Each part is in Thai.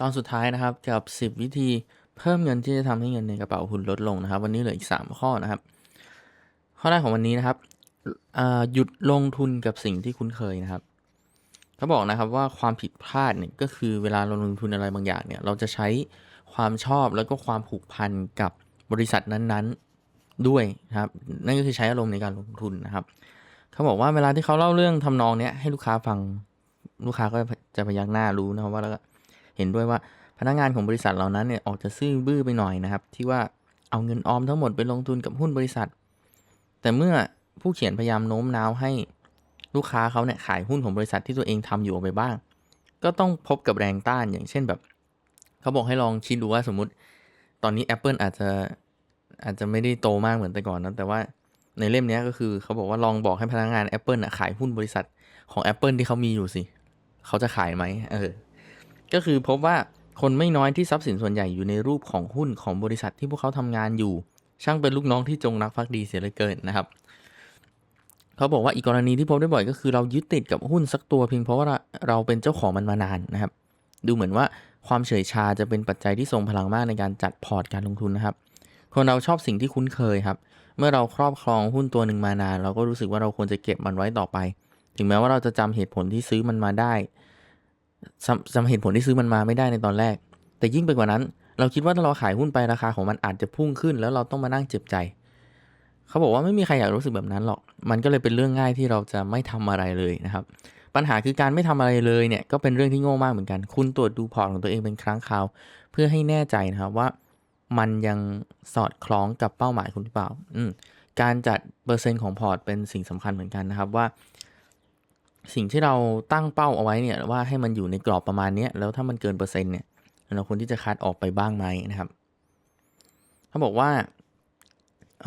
ตอนสุดท้ายนะครับกับ 10 วิธีเพิ่มเงินที่จะทำให้เงินในกระเป๋าคุณลดลงนะครับ วันนี้เหลืออีก 3 ข้อนะครับ ข้อแรกของวันนี้นะครับหยุดลงทุนกับสิ่งที่คุ้นเคยนะครับเขาบอกนะครับว่าความผิดพลาดเนี่ยก็คือเวลาเราลงทุนอะไรบางอย่างเนี่ยเราจะใช้ความชอบแล้วก็ความผูกพันกับบริษัทนั้นๆด้วยนะครับนั่นก็คือใช้อารมณ์ในการลงทุนนะครับเขาบอกว่าเวลาที่เขาเล่าเรื่องทำนองเนี้ยให้ลูกค้าฟังลูกค้าก็จะพยักหน้ารู้นะครับว่าแล้ว เห็นด้วยว่าพนักงานของบริษัทเหล่านั้นเนี่ยออกจะซื่อบื้อไปหน่อยนะครับ ที่ว่าเอาเงินออมทั้งหมดไปลงทุนกับหุ้นบริษัท แต่เมื่อผู้เขียนพยายามโน้มน้าวให้ลูกค้าเขาเนี่ยขายหุ้นของบริษัทที่ตัวเองทำอยู่ไปบ้าง ก็ต้องพบกับแรงต้านอย่างเช่นแบบ เขาบอกให้ลองคิดดูว่าสมมติ ตอนนี้ Apple อาจจะอาจจะไม่ได้โตมากเหมือนแต่ก่อนนะแต่ว่าในเล่มนี้ก็คือเขาบอกว่าลองบอกให้พนักงาน Apple อะขายหุ้นบริษัทของ Apple ที่เขามีอยู่สิ เขาจะขายไหมเออ ก็คือพบว่าคนไม่น้อยที่ทรัพย์สินส่วนใหญ่อยู่ในรูปของหุ้นของบริษัทที่พวกเขาทำงานอยู่ ช่างเป็นลูกน้องที่จงรักภักดีเสียเหลือเกินนะครับ เขาบอกว่าอีกกรณีที่พบได้บ่อยก็คือเรายึดติดกับหุ้นสักตัวเพียงเพราะว่าเราเป็นเจ้าของมันมานานนะครับ ดูเหมือนว่าความเฉยชาจะเป็นปัจจัยที่ทรงพลังมากในการจัดพอร์ตการลงทุนนะครับ คนเราชอบสิ่งที่คุ้นเคยครับ เมื่อเราครอบครองหุ้นตัวหนึ่งมานาน เราก็รู้สึกว่าเราควรจะเก็บมันไว้ต่อไป ถึงแม้ว่าเราจะจำเหตุผลที่ซื้อมันมาได้ จำเหตุผลที่ซื้อมันมาไม่ได้ในตอนแรก แต่ยิ่งไปกว่านั้น เราคิดว่าถ้าเราขายหุ้นไปราคาของมันอาจจะพุ่งขึ้น แล้วเราต้องมานั่งเจ็บใจ เขาบอกว่าไม่มีใครอยากรู้สึกแบบนั้นหรอก มันก็เลยเป็นเรื่องง่ายที่เราจะไม่ทำอะไรเลยนะครับ ปัญหาคือการไม่ทำอะไรเลยเนี่ยก็เป็นเรื่องที่โง่มากเหมือนกัน คุณตรวจดูพอร์ตของตัวเองเป็นครั้งคราว เพื่อให้แน่ใจนะครับว่า มันยังสอดคล้องกับเป้าหมายคุณหรือเปล่า อืการจัดเปอร์เซ็นต์ของพอร์ตเป็นสิ่งสำคัญเหมือนกันนะครับว่า สิ่งที่เราตั้งเป้าเอาไว้เนี่ยว่าให้มันอยู่ในกรอบประมาณนี้แล้วถ้ามันเกินเปอร์เซ็นต์เนี่ยเราควรที่จะคัดออกไปบ้างไหมนะครับเขาบอกว่าเ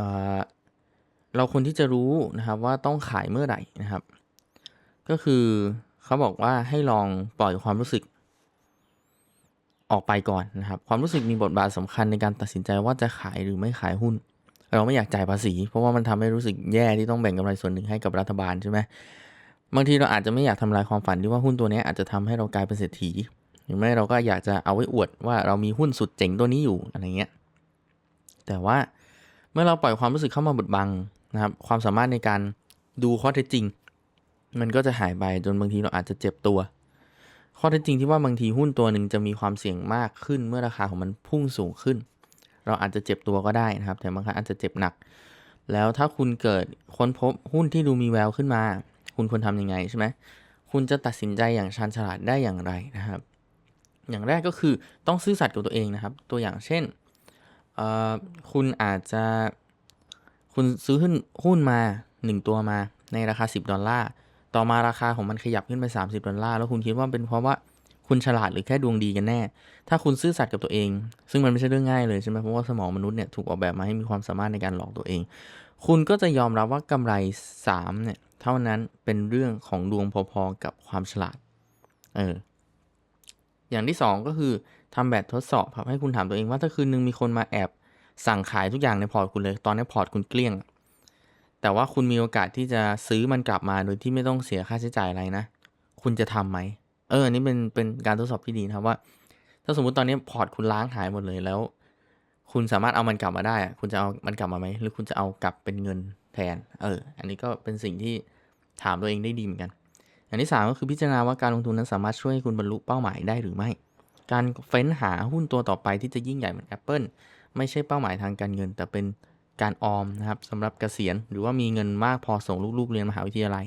เราควรที่จะรู้นะครับว่าต้องขายเมื่อไหร่นะครับ ก็คือเขาบอกว่าให้ลองปล่อยความรู้สึก ออกไปก่อนนะครับ ความรู้สึกมีบทบาทสำคัญในการตัดสินใจว่าจะขายหรือไม่ขายหุ้น เราไม่อยากจ่ายภาษี เพราะว่ามันทำให้รู้สึกแย่ที่ต้องแบ่งกำไรส่วนหนึ่งให้กับรัฐบาลใช่ไหม บางทีเราอาจจะไม่อยากทำลายความฝันที่ว่าหุ้นตัวนี้อาจจะทำให้เรากลายเป็นเศรษฐีหรือไม่เราก็อยากจะเอาไว้อวดว่าเรามีหุ้นสุดเจ๋งตัวนี้อยู่อะไรเงี้ยแต่ว่าเมื่อเราปล่อยความรู้สึกเข้ามาบดบังนะครับความสามารถในการดูข้อเท็จจริง มันก็จะหายไปจนบางทีเราอาจจะเจ็บตัว ข้อเท็จจริงที่ว่าบางทีหุ้นตัวหนึ่งจะมีความเสี่ยงมากขึ้น เมื่อราคาของมันพุ่งสูงขึ้น เราอาจจะเจ็บตัวก็ได้นะครับ แต่บางครั้งอาจจะเจ็บหนัก แล้วถ้าคุณเกิดค้นพบหุ้นที่ดูมีแววขึ้นมา คุณควรทำยังไงใช่ไหมคุณจะตัดสินใจอย่างชาญฉลาดได้อย่างไรนะครับ อย่างแรกก็คือต้องซื่อสัตย์กับตัวเองนะครับ ตัวอย่างเช่น คุณอาจจะคุณซื้อหุ้นหุ้นมา 1 ตัวมาในราคา 10 ดอลลาร์ ต่อมาราคาของมันขยับขึ้นไป 30 ดอลลาร์ แล้วคุณคิดว่าเป็นเพราะว่าคุณฉลาดหรือแค่ดวงดีกันแน่ ถ้าคุณซื่อสัตย์กับตัวเอง ซึ่งมันไม่ใช่เรื่องง่ายเลยใช่ไหมเพราะว่าสมองมนุษย์เนี่ยถูกออกแบบมาให้มีความสามารถในการหลอกตัวเอง คุณก็จะยอมรับว่ากำไร3เนี่ย เท่านั้นเป็นเรื่องของดวงพอๆกับความฉลาด เออ อย่างที่ 2 ก็คือทำแบบทดสอบครับให้คุณถามตัวเองว่าถ้าคืนนึงมีคนมาแอบสั่งขายทุกอย่างในพอร์ตคุณเลย ตอนนี้พอร์ตคุณเกลี้ยง แต่ว่าคุณมีโอกาสที่จะซื้อมันกลับมาโดยที่ไม่ต้องเสียค่าใช้จ่ายอะไรนะ คุณจะทำไหม เอออันนี้เป็นเป็นการทดสอบที่ดีนะครับว่า ถ้าสมมุติตอนนี้พอร์ตคุณล้างหายหมดเลยแล้ว คุณสามารถเอามันกลับมาได้ คุณจะเอามันกลับมาไหม หรือคุณจะเอากลับเป็นเงิน แทน เออ อันนี้ก็เป็นสิ่งที่ถามตัวเองได้ดีเหมือนกันอย่างที่สามก็คือพิจารณาว่าการลงทุนนั้นสามารถช่วยให้คุณบรรลุเป้าหมายได้หรือไม่ การเฟ้นหาหุ้นตัวต่อไปที่จะยิ่งใหญ่เหมือน Apple ไม่ใช่เป้าหมายทางการเงิน แต่เป็นการออมนะครับสำหรับเกษียณ หรือว่ามีเงินมากพอส่งลูกๆเรียนมหาวิทยาลัย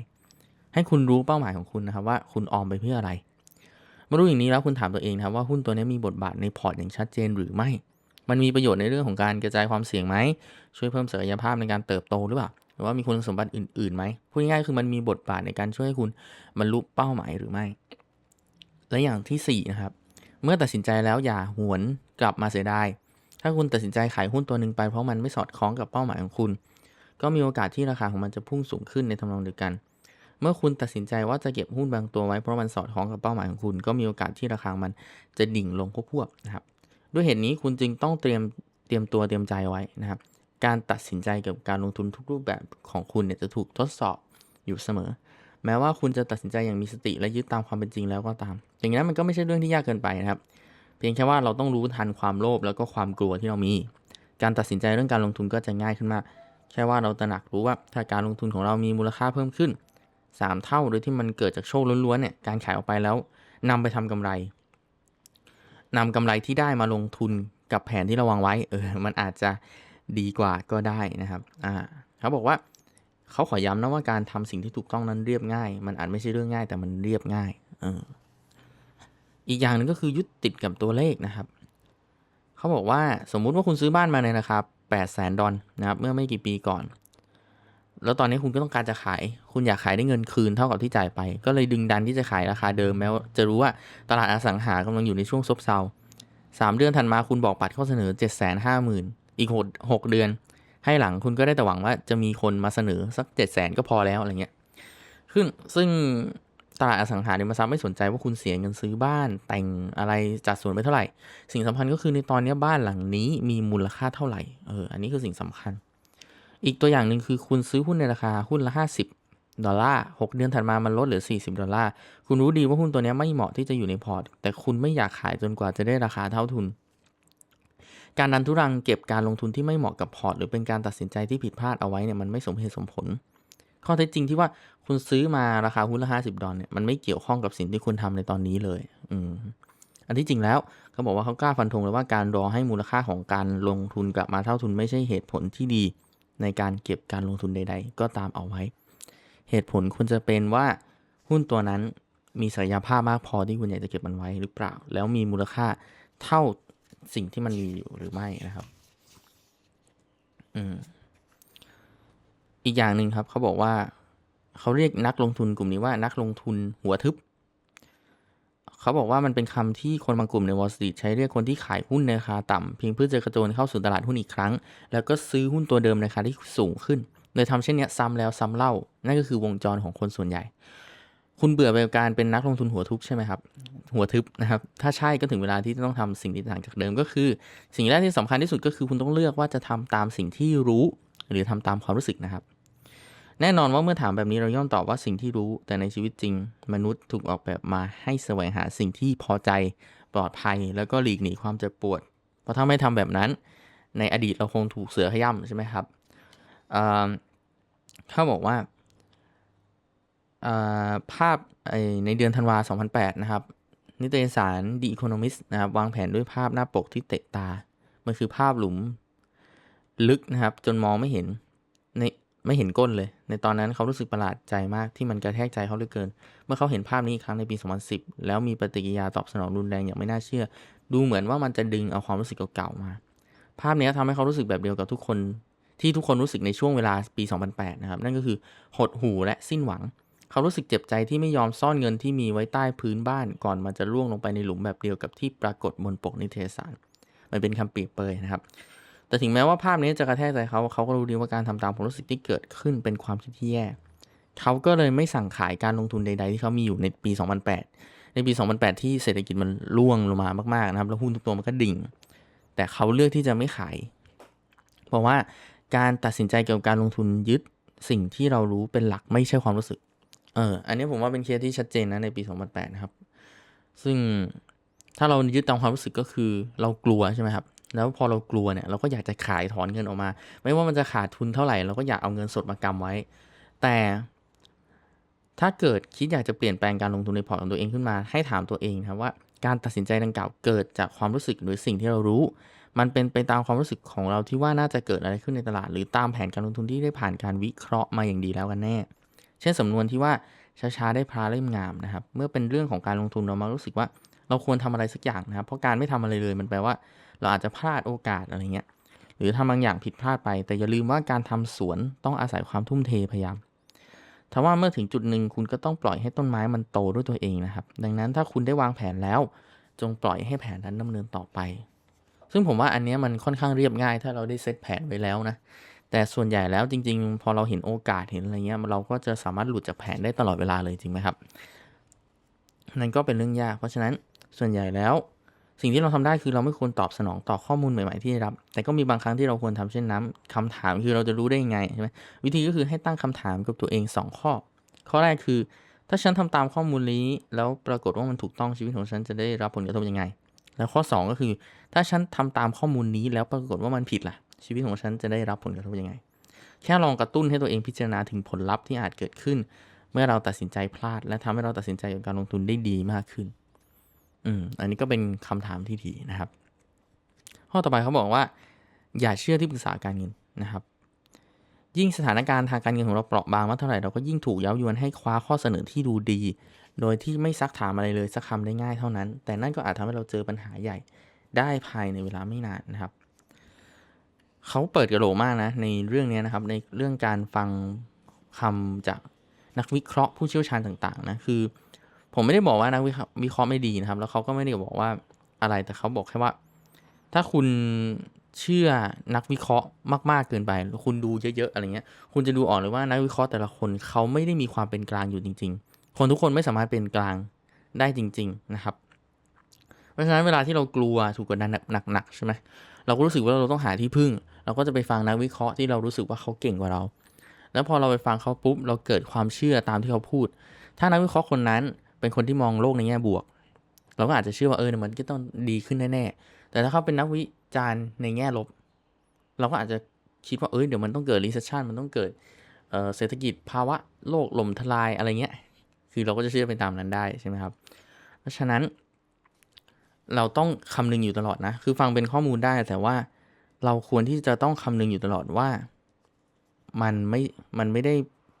ให้คุณรู้เป้าหมายของคุณนะครับว่าคุณออมไปเพื่ออะไรเมื่อรู้อย่างนี้แล้วคุณถามตัวเองนะครับว่าหุ้นตัวนี้มีบทบาทในพอร์ตอย่างชัดเจนหรือไม่ มันมีประโยชน์ในเรื่องของการกระจายความเสี่ยงไหม ช่วยเพิ่มศักยภาพในการเติบโตหรือเปล่า หรือว่ามีคุณสมบัติอื่นๆไหมพูดง่ายๆคือมันมีบทบาทในการช่วยให้คุณบรรลุเป้าหมายหรือไม่ และอย่างที่สี่นะครับ เมื่อตัดสินใจแล้วอย่าหวนกลับมาเสียดาย ถ้าคุณตัดสินใจขายหุ้นตัวหนึ่งไปเพราะมันไม่สอดคล้องกับเป้าหมายของคุณ ก็มีโอกาสที่ราคาของมันจะพุ่งสูงขึ้นในทำนองเดียวกัน เมื่อคุณตัดสินใจว่าจะเก็บหุ้นบางตัวไว้เพราะมันสอดคล้องกับเป้าหมายของคุณ ก็มีโอกาสที่ราคามันจะดิ่งลงควบๆนะครับ ด้วยเหตุนี้คุณจึงต้องเตรียมเตรียมตัวเตรียมใจไว้นะครับ การตัดสินใจเกี่ยวกับการลงทุนทุกรูปแบบของคุณเนี่ยจะถูกทดสอบอยู่เสมอ แม้ว่าคุณจะตัดสินใจอย่างมีสติและยึดตามความเป็นจริงแล้วก็ตาม อย่างนี้นมันก็ไม่ใช่เรื่องที่ยากเกินไปนะครับ เพียงแค่ว่าเราต้องรู้ทันความโลภแล้วก็ความกลัวที่เรามี การตัดสินใจเรื่องการลงทุนก็จะง่ายขึ้นมากแค่ว่าเราตระหนักรู้ว่าถ้าการลงทุนของเรามีมูลค่าเพิ่มขึ้น 3 เท่าโดยที่มันเกิดจากโชคล้วนๆเนี่ยการขายออกไปแล้วนำไปทำกำไร นำกำไรที่ได้มาลงทุนกับแผนที่เราวางไว้ เออ มันอาจจะดีกว่าก็ได้นะครับ อ่า เขาบอกว่าเขาขอย้ำนะว่าการทำสิ่งที่ถูกต้องนั้นเรียบง่าย มันอาจไม่ใช่เรื่องง่ายแต่มันเรียบง่าย เออ อีกอย่างหนึ่งก็คือยึดติดกับตัวเลขนะครับ เขาบอกว่าสมมุติว่าคุณซื้อบ้านมาในราคา8 0 0แสนดอลนะครับ เมื่อไม่กี่ปีก่อน แล้วตอนนี้คุณก็ต้องการจะขาย คุณอยากขายได้เงินคืนเท่ากับที่จ่ายไป ก็เลยดึงดันที่จะขายราคาเดิมแม้ว่าจะรู้ว่าตลาดอสังหากำลังอยู่ในช่วงซบเซาสามเดือนถัดมาคุณบอกปัดข้อเสนอ 7 5 0 0 0 0 อีกหกหกเดือน ให้หลังคุณก็ได้แต่หวังว่าจะมีคนมาเสนอสัก 7 0 0 0 0 0ก็พอแล้วอะไรเงี้ยซึ่งซึ่งตลาดอสังหาริมทรัพย์ไม่สนใจว่าคุณเสียเงินซื้อบ้านแต่งอะไรจัดส่วนไปเท่าไหร่ สิ่งสำคัญก็คือในตอนนี้บ้านหลังนี้มีมูลค่าเท่าไหร่เอออันนี้คือสิ่งสำคัญ อีกตัวอย่างหนึ่งคือคุณซื้อหุ้นในราคาหุ้นละ 50 ดอลลาร์ 6 เดือนถัดมามันลดเหลือ 40 ดอลลาร์ คุณรู้ดีว่าหุ้นตัวนี้ไม่เหมาะที่จะอยู่ในพอร์ต แต่คุณไม่อยากขายจนกว่าจะได้ราคาเท่าทุน การดันทุรังเก็บการลงทุนที่ไม่เหมาะกับพอร์ต หรือเป็นการตัดสินใจที่ผิดพลาดเอาไว้เนี่ยมันไม่สมเหตุสมผล ข้อเท็จจริงที่ว่าคุณซื้อมาราคาหุ้นละ 50 ดอลเนี่ยมันไม่เกี่ยวข้องกับสิ่งที่คุณทำในตอนนี้เลย อืมอันที่จริงแล้วเขาบอกว่าเขากล้าฟันธงเลยว่าการรอให้มูลค่าของการลงทุนกลับมาเท่าทุนไม่ใช่เหตุผลที่ดี ในการเก็บการลงทุนใด ๆ ก็ตามเอาไว้ เหตุผลควรจะเป็นว่าหุ้นตัวนั้นมีศักยภาพมากพอที่คุณอยากจะเก็บมันไว้หรือเปล่า แล้วมีมูลค่าเท่าสิ่งที่มันมีอยู่หรือไม่นะครับอืมอีกอย่างหนึ่งครับเขาบอกว่าเขาเรียกนักลงทุนกลุ่มนี้ว่านักลงทุนหัวทึบ เขาบอกว่ามันเป็นคำที่คนบางกลุ่มใน Wall Street ใช้เรียกคนที่ขายหุ้นในราคาต่ำเพียงเพื่อจะกระโจนเข้าสู่ตลาดหุ้นอีกครั้ง แล้วก็ซื้อหุ้นตัวเดิมในราคาที่สูงขึ้นโดยทำเช่นนี้ซ้ำแล้วซ้ำเล่า นั่นก็คือวงจรของคนส่วนใหญ่ คุณเบื่อไปกับการเป็นนักลงทุนหัวทุบใช่ไหมครับ หัวทึบนะครับ ถ้าใช่ก็ถึงเวลาที่จะต้องทำสิ่งที่ต่างจากเดิมก็คือ สิ่งแรกที่สำคัญที่สุดก็คือคุณต้องเลือกว่าจะทำตามสิ่งที่รู้ หรือทำตามความรู้สึกนะครับ แน่นอนว่าเมื่อถามแบบนี้เราย่อมตอบว่าสิ่งที่รู้ แต่ในชีวิตจริง มนุษย์ถูกออกแบบมาให้แสวงหาสิ่งที่พอใจ ปลอดภัยแล้วก็หลีกหนีความเจ็บปวด เพราะถ้าไม่ทำแบบนั้น ในอดีตเราคงถูกเสือขย่ำใช่ไหมครับเขาบอกว่าภาพในเดือนธันวา 2008 นะครับ นิตยสาร The Economist นะครับ วางแผนด้วยภาพหน้าปกที่เตะตา มันคือภาพหลุมลึกนะครับ จนมองไม่เห็น ไม่เห็นก้นเลย ในตอนนั้นเขารู้สึกประหลาดใจมากที่มันกระแทกใจเขาเหลือเกิน เมื่อเขาเห็นภาพนี้อีกครั้งในปี 2010 แล้วมีปฏิกิริยาตอบสนองรุนแรงอย่างไม่น่าเชื่อ ดูเหมือนว่ามันจะดึงเอาความรู้สึกเก่าๆมา ภาพนี้ทำให้เขารู้สึกแบบเดียวกับทุกคน ที่ทุกคนรู้สึกในช่วงเวลาปี 2008 นะครับ นั่นก็คือหดหู่และสิ้นหวัง เขารู้สึกเจ็บใจที่ไม่ยอมซ่อนเงินที่มีไว้ใต้พื้นบ้าน ก่อนมันจะร่วงลงไปในหลุมแบบเดียวกับที่ปรากฏบนปกนิตยสาร มันเป็นคำปีเปยนะครับ แต่ถึงแม้ว่าภาพนี้จะกระแทกใจเขาเขาก็รู้ดีว่าการทำตามความรู้สึกที่เกิดขึ้นเป็นความคิดที่แย่เขาก็เลยไม่สั่งขายการลงทุนใด ๆ ที่เขามีอยู่ในปี 2008 ในปี 2008 ที่เศรษฐกิจมันร่วงลงมามากๆนะครับ แล้วหุ้นทุกตัวมันก็ดิ่ง แต่เขาเลือกที่จะไม่ขาย เพราะว่าการตัดสินใจเกี่ยวกับการลงทุนยึดสิ่งที่เรารู้เป็นหลักไม่ใช่ความรู้สึก เออ อันนี้ผมว่าเป็นเคสที่ชัดเจนนะในปี 2008 นะครับ ซึ่งถ้าเรายึดตามความรู้สึกก็คือเรากลัวใช่ไหมครับ แล้วพอเรากลัวเนี่ยเราก็อยากจะขายถอนเงินออกมา ไม่ว่ามันจะขาดทุนเท่าไหร่เราก็อยากเอาเงินสดมากำไว้ แต่ถ้าเกิดคิดอยากจะเปลี่ยนแปลงการลงทุนในพอร์ตของตัวเองขึ้นมาให้ถามตัวเองครับว่าการตัดสินใจดังกล่าวเกิดจากความรู้สึกหรือสิ่งที่เรารู้ มันเป็นไปตามความรู้สึกของเราที่ว่าน่าจะเกิดอะไรขึ้นในตลาด หรือตามแผนการลงทุนที่ได้ผ่านการวิเคราะห์มาอย่างดีแล้วกันแน่ เช่นสำนวนที่ว่าช้าๆได้พลาเล่มงามนะครับ เมื่อเป็นเรื่องของการลงทุนเรามารู้สึกว่า เราควรทำอะไรสักอย่างนะครับ เพราะการไม่ทำอะไรเลยมันแปลว่า เราอาจจะพลาดโอกาสอะไรเงี้ยหรือทำบางอย่างผิดพลาดไป แต่อย่าลืมว่าการทำสวนต้องอาศัยความทุ่มเทพยายามถ้าว่าเมื่อถึงจุดหนึ่งคุณก็ต้องปล่อยให้ต้นไม้มันโตด้วยตัวเองนะครับ ดังนั้นถ้าคุณได้วางแผนแล้ว จงปล่อยให้แผนนั้นดำเนินต่อไป ซึ่งผมว่าอันนี้มันค่อนข้างเรียบง่าย ถ้าเราได้เซตแผนไว้แล้วนะ แต่ส่วนใหญ่แล้วจริง ๆ พอเราเห็นโอกาสเห็นอะไรเงี้ยเราก็จะสามารถหลุดจากแผนได้ตลอดเวลาเลยจริงไหมครับ นั่นก็เป็นเรื่องยาก เพราะฉะนั้นส่วนใหญ่แล้ว สิ่งที่เราทำได้คือเราไม่ควรตอบสนองต่อข้อมูลใหม่ๆที่ได้รับ แต่ก็มีบางครั้งที่เราควรทำเช่นนั้นคำถามคือเราจะรู้ได้ยังไงใช่ไหมวิธีก็คือให้ตั้งคำถามกับตัวเอง 2 ข้อ ข้อแรกคือ ถ้าฉันทำตามข้อมูลนี้ แล้วปรากฏว่ามันถูกต้องชีวิตของฉันจะได้รับผลกระทบยังไง แล้วข้อ 2 ก็คือ ถ้าฉันทำตามข้อมูลนี้แล้วปรากฏว่ามันผิดล่ะ ชีวิตของฉันจะได้รับผลกระทบยังไง แค่ลองกระตุ้นให้ตัวเองพิจารณาถึงผลลัพธ์ที่อาจเกิดขึ้น เมื่อเราตัดสินใจพลาด และทำให้เราตัดสินใจกับการลงทุนได้ดีมากขึ้น อืมอันนี้ก็เป็นคำถามที่ดีนะครับ ข้อต่อไปเขาบอกว่า อย่าเชื่อที่ปรึกษาการเงินนะครับ ยิ่งสถานการณ์ทางการเงินของเราเปราะบางมากเท่าไหร่เราก็ยิ่งถูกเย้ายวนให้คว้าข้อเสนอที่ดูดี โดยที่ไม่ซักถามอะไรเลยสักคำได้ง่ายเท่านั้น แต่นั่นก็อาจทำให้เราเจอปัญหาใหญ่ได้ภายในเวลาไม่นานนะครับเขาเปิดกระโหลกมากนะในเรื่องนี้นะครับ ในเรื่องการฟังคำจากนักวิเคราะห์ผู้เชี่ยวชาญต่างๆนะคือ ผมไม่ได้บอกว่านักวิเคราะห์วิเคราะห์ไม่ดีนะครับ แล้วเขาก็ไม่ได้บอกว่าอะไรแต่เขาบอกแค่ว่า ถ้าคุณเชื่อนักวิเคราะห์มาก ๆ เกินไป คุณดูเยอะ ๆ อะไรเงี้ย คุณจะดูออกเลยว่านักวิเคราะห์แต่ละคนเขาไม่ได้มีความเป็นกลางอยู่จริง ๆ คนทุกคนไม่สามารถเป็นกลางได้จริง ๆ นะครับ เพราะฉะนั้นเวลาที่เรากลัวถูกกดดันหนักๆใช่ไหมเราก็รู้สึกว่าเราต้องหาที่พึ่ง เราก็จะไปฟังนักวิเคราะห์ที่เรารู้สึกว่าเขาเก่งกว่าเรา แล้วพอเราไปฟังเขาปุ๊บ เราเกิดความเชื่อตามที่เขาพูด ถ้านักวิเคราะห์คนนั้น เป็นคนที่มองโลกในแง่บวก เราก็อาจจะเชื่อว่าเออมันก็ต้องดีขึ้นแน่ๆแต่ถ้าเขาเป็นนักวิจารณ์ในแง่ลบ เราก็อาจจะคิดว่าเออเดี๋ยวมันต้องเกิด recession มันต้องเกิดเเศรษฐกิจภาวะโลกล่มทลายอะไรเงี้ย คือเราก็จะเชื่อไปตามนั้นได้ใช่ไหมครับ เพราะฉะนั้น เราต้องคำนึงอยู่ตลอดนะ คือฟังเป็นข้อมูลได้ แต่ว่าเราควรที่จะต้องคำนึงอยู่ตลอดว่า มันไม่ มันไม่ได้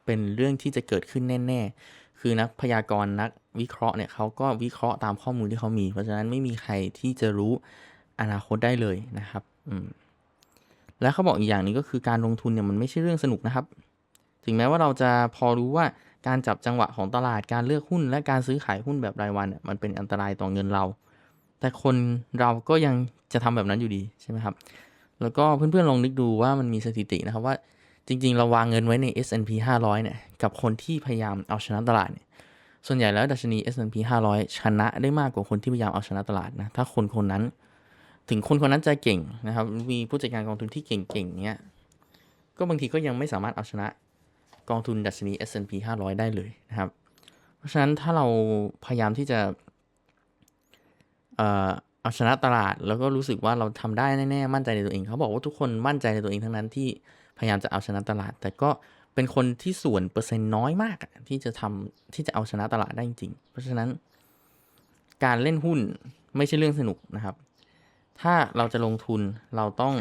เป็นเรื่องที่จะเกิดขึ้นแน่ ๆ คือนักพยากรณ์นักวิเคราะห์เนี่ยเขาก็วิเคราะห์ตามข้อมูลที่เขามี เพราะฉะนั้นไม่มีใครที่จะรู้อนาคตได้เลยนะครับอืมและเขาบอกอีกอย่างนึงก็คือการลงทุนเนี่ยมันไม่ใช่เรื่องสนุกนะครับ ถึงแม้ว่าเราจะพอรู้ว่าการจับจังหวะของตลาดการเลือกหุ้น และการซื้อขายหุ้นแบบรายวันเนี่ยมันเป็นอันตรายต่อเงินเรา แต่คนเราก็ยังจะทำแบบนั้นอยู่ดีใช่ไหมครับ แล้วก็เพื่อนๆลองนึกดูว่ามันมีสถิตินะครับว่า จริงๆ เราวางเงินไว้ใน S&P 500 เนี่ย กับคนที่พยายามเอาชนะตลาดเนี่ย ส่วนใหญ่แล้วดัชนี S&P 500 ชนะได้มากกว่าคนที่พยายามเอาชนะตลาดนะ ถ้าคนคนนั้น ถึงคนคนนั้นจะเก่งนะครับ มีผู้จัดการกองทุนที่เก่งๆ เนี้ยก็บางทีก็ยังไม่สามารถเอาชนะกองทุนดัชนี S&P 500 ได้เลยนะครับ เพราะฉะนั้นถ้าเราพยายามที่จะเอ่อเอาชนะตลาด แล้วก็รู้สึกว่าเราทำได้แน่ๆ มั่นใจในตัวเอง เขาบอกว่าทุกคนมั่นใจในตัวเองทั้งนั้นที่ พยายามจะเอาชนะตลาด แต่ก็เป็นคนที่ส่วนเปอร์เซ็นต์น้อยมากที่จะทำที่จะเอาชนะตลาดได้จริง เพราะฉะนั้น การเล่นหุ้นไม่ใช่เรื่องสนุกนะครับ ถ้าเราจะลงทุนเราต้อง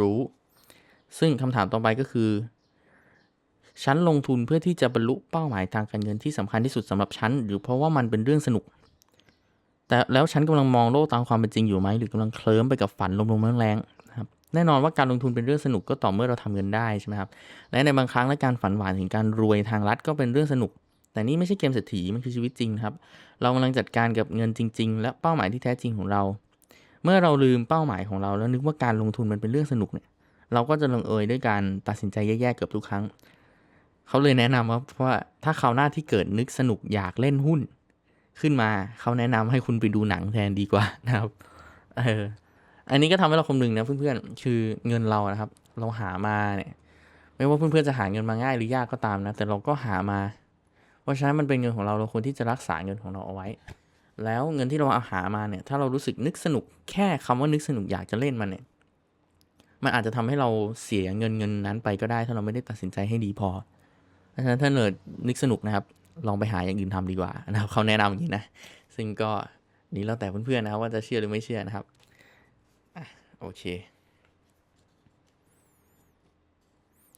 รู้ ซึ่งคำถามต่อไปก็คือ ฉันลงทุนเพื่อที่จะบรรลุเป้าหมายทางการเงินที่สำคัญที่สุดสำหรับฉัน หรือเพราะว่ามันเป็นเรื่องสนุก แต่แล้วฉันกำลังมองโลกตามความเป็นจริงอยู่ไหมหรือกำลังเคลิ้มไปกับฝันลมๆแรงๆ แน่นอนว่าการลงทุนเป็นเรื่องสนุกก็ต่อเมื่อเราทำเงินได้ใช่ไหมครับ และในบางครั้งและการฝันหวานถึงการรวยทางลัดก็เป็นเรื่องสนุก แต่นี่ไม่ใช่เกมเศรษฐีมันคือชีวิตจริงครับ เรากำลังจัดการกับเงินจริง ๆ และเป้าหมายที่แท้จริงของเรา เมื่อเราลืมเป้าหมายของเราแล้วนึกว่าการลงทุนมันเป็นเรื่องสนุกเนี่ย เราก็จะลงเอยด้วยการตัดสินใจแย่ๆเกือบทุกครั้ง เขาเลยแนะนำว่าเพราะว่าถ้าคราวหน้าที่เกิดนึกสนุกอยากเล่นหุ้น ขึ้นมาเขาแนะนำให้คุณไปดูหนังแทนดีกว่านะครับ เออ อันนี้ก็ทำให้เราคำนึงนะเพื่อนๆ คือเงินเรานะครับ เราหามาเนี่ย ไม่ว่าเพื่อนๆจะหาเงินมาง่ายหรือยากก็ตามนะ แต่เราก็หามา เพราะฉะนั้นมันเป็นเงินของเราเราควรที่จะรักษาเงินของเราเอาไว้ แล้วเงินที่เราเอาหามาเนี่ย ถ้าเรารู้สึกนึกสนุกแค่คำว่านึกสนุกอยากจะเล่นมันเนี่ย มันอาจจะทำให้เราเสียเงินเงินนั้นไปก็ได้ ถ้าเราไม่ได้ตัดสินใจให้ดีพอ เพราะฉะนั้นถ้าเนิร์ดนึกสนุกนะครับ ลองไปหาอย่างอื่นทำดีกว่านะครับเขาแนะนำอย่างนี้นะ ซึ่งก็นี่แล้วแต่เพื่อนๆนะครับว่าจะเชื่อหรือไม่เชื่อนะครับ โอเค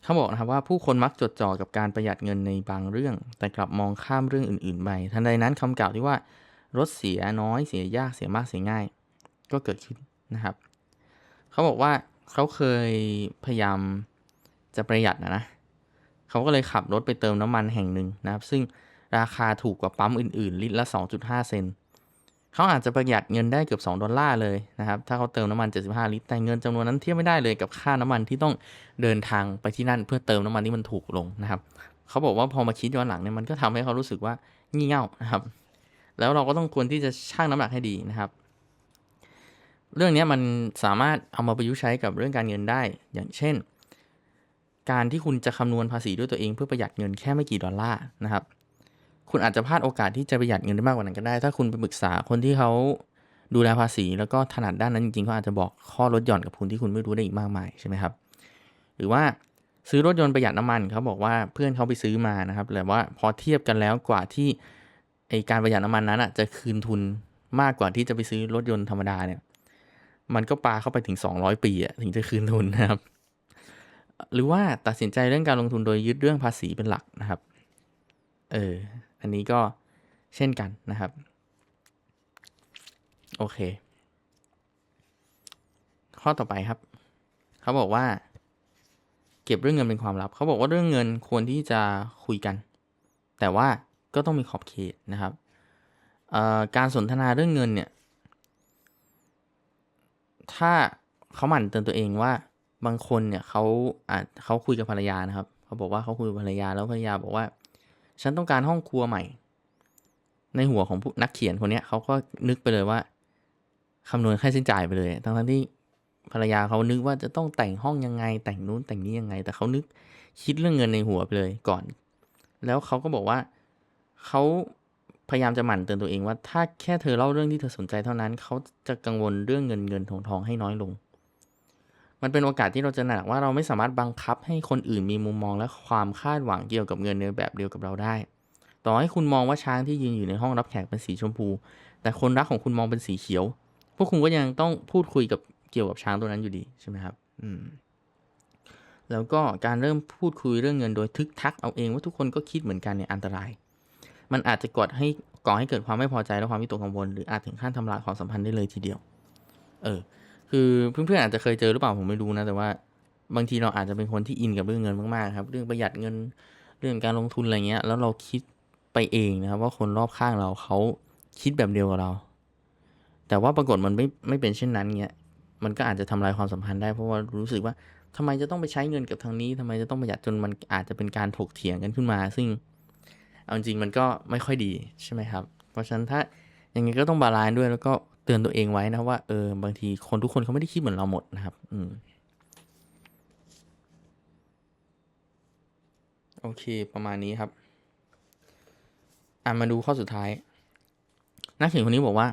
เขาบอกนะครับว่าผู้คนมักจดจ่อกับการประหยัดเงินในบางเรื่อง แต่กลับมองข้ามเรื่องอื่นๆไปทันใดนั้นคำกล่าวที่ว่ารถเสียน้อยเสียยากเสียมากเสียง่าย ก็เกิดขึ้นนะครับ เขาบอกว่าเขาเคยพยายามจะประหยัดนะนะเขาก็เลยขับรถไปเติมน้ำมันแห่งหนึ่งนะครับ ซึ่งราคาถูกกว่าปั๊มอื่นๆ ลิตรละ 2.5 เซนต์ เขาอาจจะประหยัดเงินได้เกือบ 2 ดอลลาร์เลยนะครับ ถ้าเขาเติมน้ำมัน 75 ลิตร แต่เงินจำนวนนั้นเทียบไม่ได้เลยกับค่าน้ำมันที่ต้องเดินทางไปที่นั่น เพื่อเติมน้ำมันที่มันถูกลงนะครับ เขาบอกว่าพอมาคิดย้อนหลังเนี่ยมันก็ทำให้เขารู้สึกว่างี่เง่านะครับ แล้วเราก็ต้องควรที่จะชั่งน้ำหนักให้ดีนะครับ เรื่องนี้มันสามารถเอามาประยุกต์ใช้กับเรื่องการเงินได้ อย่างเช่น การที่คุณจะคำนวณภาษีด้วยตัวเองเพื่อประหยัดเงินแค่ไม่กี่ดอลลาร์นะครับ คุณอาจจะพลาดโอกาสที่จะประหยัดเงินได้มากกว่านั้นก็ได้ ถ้าคุณไปปรึกษาคนที่เขาดูแลภาษี แล้วก็ถนัดด้านนั้นจริงๆเขาอาจจะบอกข้อลดหย่อนกับคุณที่คุณไม่รู้ได้อีกมากมายใช่ไหมครับ หรือว่าซื้อรถยนต์ประหยัดน้ำมันเขาบอกว่าเพื่อนเขาไปซื้อมานะครับแต่ว่าพอเทียบกันแล้วกว่าที่ไอการประหยัดน้ำมันนั้นอะจะคืนทุนมากกว่าที่จะไปซื้อรถยนต์ธรรมดาเนี่ย มันก็ปาเข้าไปถึง 200 ปีอะถึงจะคืนทุนนะครับ หรือว่าตัดสินใจเรื่องการลงทุนโดยยึดเรื่องภาษีเป็นหลักนะครับ เออ อันนี้ก็เช่นกันนะครับ โอเค ข้อต่อไปครับ เขาบอกว่า เก็บเรื่องเงินเป็นความลับ เขาบอกว่าเรื่องเงินควรที่จะคุยกัน แต่ว่าก็ต้องมีขอบเขตนะครับการสนทนาเรื่องเงินเนี่ย ถ้าเขาหมั่นเตือนตัวเองว่าบางคนเนี่ยเขาอาจเขาคุยกับภรรยานะครับ เขาบอกว่าเขาคุยกับภรรยาแล้วภรรยาบอกว่า ฉันต้องการห้องครัวใหม่ ในหัวของผู้นักเขียนคนนี้เขาก็นึกไปเลยว่าคำนวณค่าใช้จ่ายไปเลยทั้งทั้งที่ภรรยาเขานึกว่าจะต้องแต่งห้องยังไง แต่งนู้นแต่งนี้ยังไง แต่เขานึกคิดเรื่องเงินในหัวไปเลยก่อน แล้วเขาก็บอกว่าเขาพยายามจะหมั่นเตือนตัวเองว่าถ้าแค่เธอเล่าเรื่องที่เธอสนใจเท่านั้น เขาจะกังวลเรื่องเงินเงินทองทองให้น้อยลง มันเป็นโอกาสที่เราจะหนักว่าเราไม่สามารถบังคับให้คนอื่นมีมุมมองและความคาดหวังเกี่ยวกับเงินในแบบเดียวกับเราได้ ต่อให้คุณมองว่าช้างที่ยืนอยู่ในห้องรับแขกเป็นสีชมพู แต่คนรักของคุณมองเป็นสีเขียว พวกคุณก็ยังต้องพูดคุยกับเกี่ยวกับช้างตัวนั้นอยู่ดีใช่ไหมครับ อืมแล้วก็การเริ่มพูดคุยเรื่องเงินโดยทึกทักเอาเองว่าทุกคนก็คิดเหมือนกันเนี่ยอันตราย มันอาจจะกดให้ก่อให้เกิดความไม่พอใจและความวิตกกังวล หรืออาจถึงขั้นทำลายความสัมพันธ์ได้เลยทีเดียว เออ คือเพื่อนๆอาจจะเคยเจอหรือเปล่าผมไม่รู้นะ แต่ว่าบางทีเราอาจจะเป็นคนที่อินกับเรื่องเงินมากๆครับ เรื่องประหยัดเงินเรื่องการลงทุนอะไรเงี้ย แล้วเราคิดไปเองนะครับ ว่าคนรอบข้างเราเขาคิดแบบเดียวกับเรา แต่ว่าปรากฏมันไม่ไม่เป็นเช่นนั้นเงี้ยมันก็อาจจะทำลายความสัมพันธ์ได้เพราะว่ารู้สึกว่าทำไมจะต้องไปใช้เงินกับทางนี้ทำไมจะต้องประหยัดจนมันอาจจะเป็นการถกเถียงกันขึ้นมา ซึ่งเอาจริงมันก็ไม่ค่อยดีใช่ไหมครับ เพราะฉะนั้นถ้าอย่างไงก็ต้องบาลานซ์ด้วยแล้วก็ ตือนตัวเองไว้นะว่าเออบางทีคนทุกคนเขาไม่ได้คิดเหมือนเราหมดนะครับ อืมโอเค ประมาณนี้ครับ อะมาดูข้อสุดท้าย นักเขียนคนนี้บอกว่า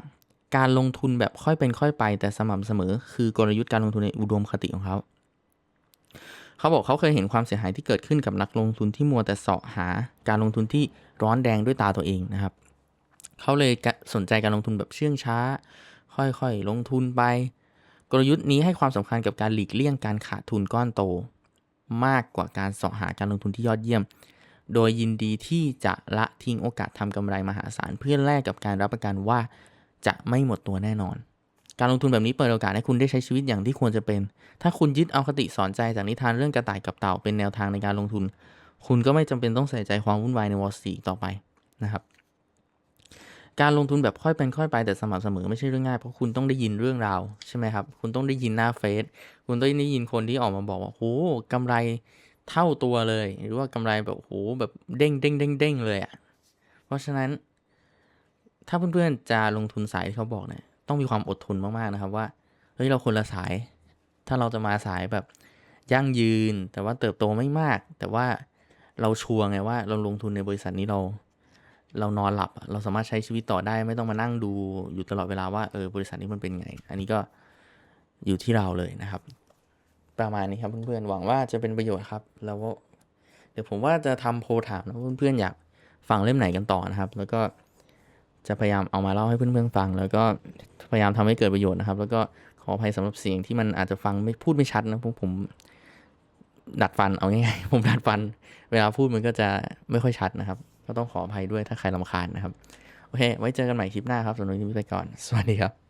การลงทุนแบบค่อยเป็นค่อยไป แต่สม่ำเสมอ คือกลยุทธ์การลงทุนในอุดมคติของเขาเขาบอกเขาเคยเห็นความเสียหายที่เกิดขึ้นกับนักลงทุนที่มัวแต่เสาะหา การลงทุนที่ร้อนแดงด้วยตาตัวเองนะครับ เขาเลยสนใจการลงทุนแบบเชื่องช้า ค่อยๆ ลงทุนไป กลยุทธ์นี้ให้ความสำคัญกับการหลีกเลี่ยงการขาดทุนก้อนโต มากกว่าการเสาะหาการลงทุนที่ยอดเยี่ยม โดยยินดีที่จะละทิ้งโอกาสทำกำไรมหาศาลเพื่อแลกกับการรับประกันว่าจะไม่หมดตัวแน่นอน การลงทุนแบบนี้เปิดโอกาสให้คุณได้ใช้ชีวิตอย่างที่ควรจะเป็น ถ้าคุณยึดเอาคติสอนใจจากนิทานเรื่องกระต่ายกับเต่าเป็นแนวทางในการลงทุน คุณก็ไม่จำเป็นต้องใส่ใจความวุ่นวายในวอลซีต่อไปนะครับ การลงทุนแบบค่อยเป็นค่อยไปแต่สม่ำเสมอไม่ใช่เรื่องง่ายเพราะคุณต้องได้ยินเรื่องราวใช่ไหมครับ คุณต้องได้ยินหน้าเฟซคุณต้องได้ยินคนที่ออกมาบอกว่าโอ้กำไรเท่าตัวเลย หรือว่ากำไรแบบโหแบบเด้งเด้งเด้งเด้งเลยอะ่ะเพราะฉะนั้น ถ้าเพื่อนๆจะลงทุนสายที่เขาบอกเนี่ยต้องมีความอดทนมากๆนะครับว่าเฮ้ยเราคนละสาย ถ้าเราจะมาสายแบบยั่งยืน แต่ว่าเติบโตไม่มาก แต่ว่าเราชัวร์ไงว่าเราลงทุนในบริษัทนี้เรา เรานอนหลับ เราสามารถใช้ชีวิตต่อได้ ไม่ต้องมานั่งดูอยู่ตลอดเวลาว่าเออบริษัทนี้มันเป็นไง อันนี้ก็อยู่ที่เราเลยนะครับ ประมาณนี้ครับเพื่อนๆหวังว่าจะเป็นประโยชน์ครับ แล้วเดี๋ยวผมว่าจะทำโพลถามนะเพื่อนๆอยากฟังเล่มไหนกันต่อนะครับ แล้วก็จะพยายามเอามาเล่าให้เพื่อนๆฟัง แล้วก็พยายามทำให้เกิดประโยชน์นะครับ แล้วก็ขออภัยสำหรับเสียงที่มันอาจจะฟังไม่พูดไม่ชัดนะพวกผมดัดฟันเอาง่ายๆผมดัดฟัน เวลาพูดมันก็จะไม่ค่อยชัดนะครับ ก็ต้องขออภัยด้วยถ้าใครลำคาญนะครับ โอเค ไว้เจอกันใหม่คลิปหน้าครับสำหรับวันนี้ไปก่อน สวัสดีครับ